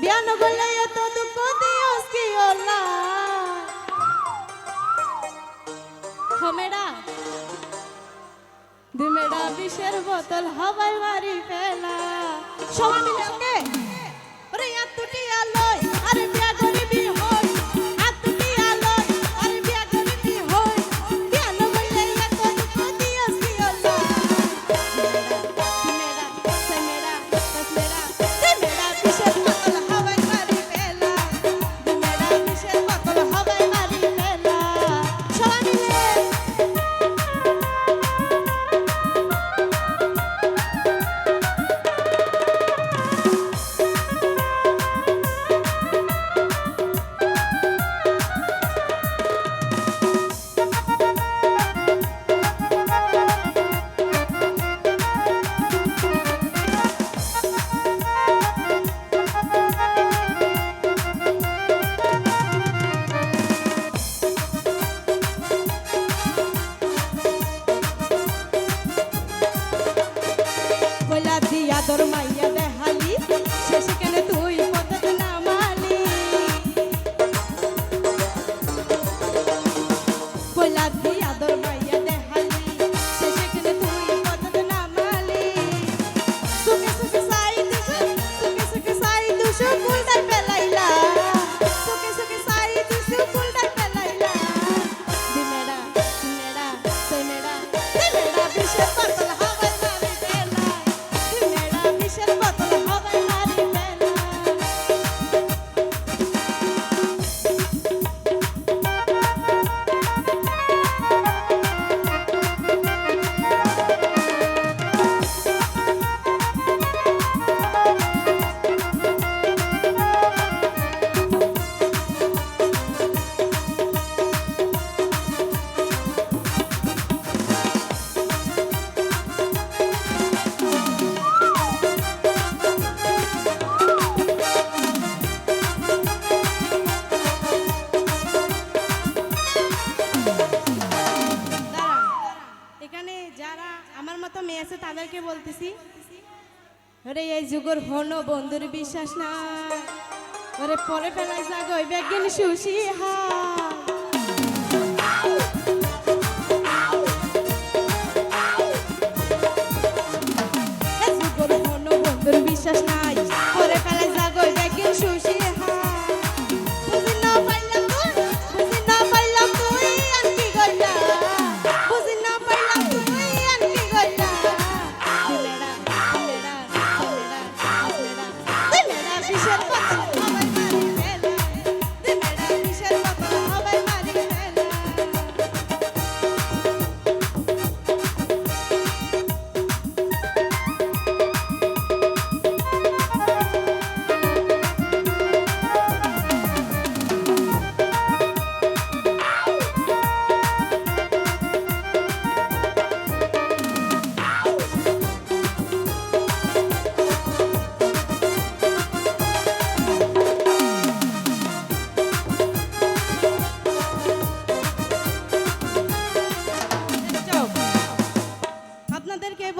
বিয়ান বলে এত দুঃখ দিওস কি ওলা হমেরা দিমেরা বিষের বোতল হবাই মারি ফেলা। সবাই মিলে ওকে রে এত টিয়া তো মেয়ে আছে, তাদেরকে বলতেছি। ওরে, এই যুগর হন বন্ধুর বিশ্বাস না ওরে, পরে ফেলাই যাগ, ওই বেগিন সুশি হা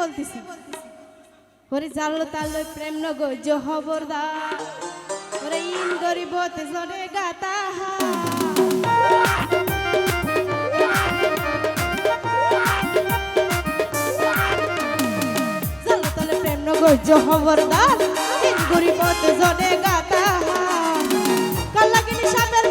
বলতেছি। ওরে জাল তাল প্রেম নগ জহবরদা ওরে ইন গরিব তেজরে গাতা জহবরদার ইন গরিব তেজরে গাতা কাল লাগিনি সাপের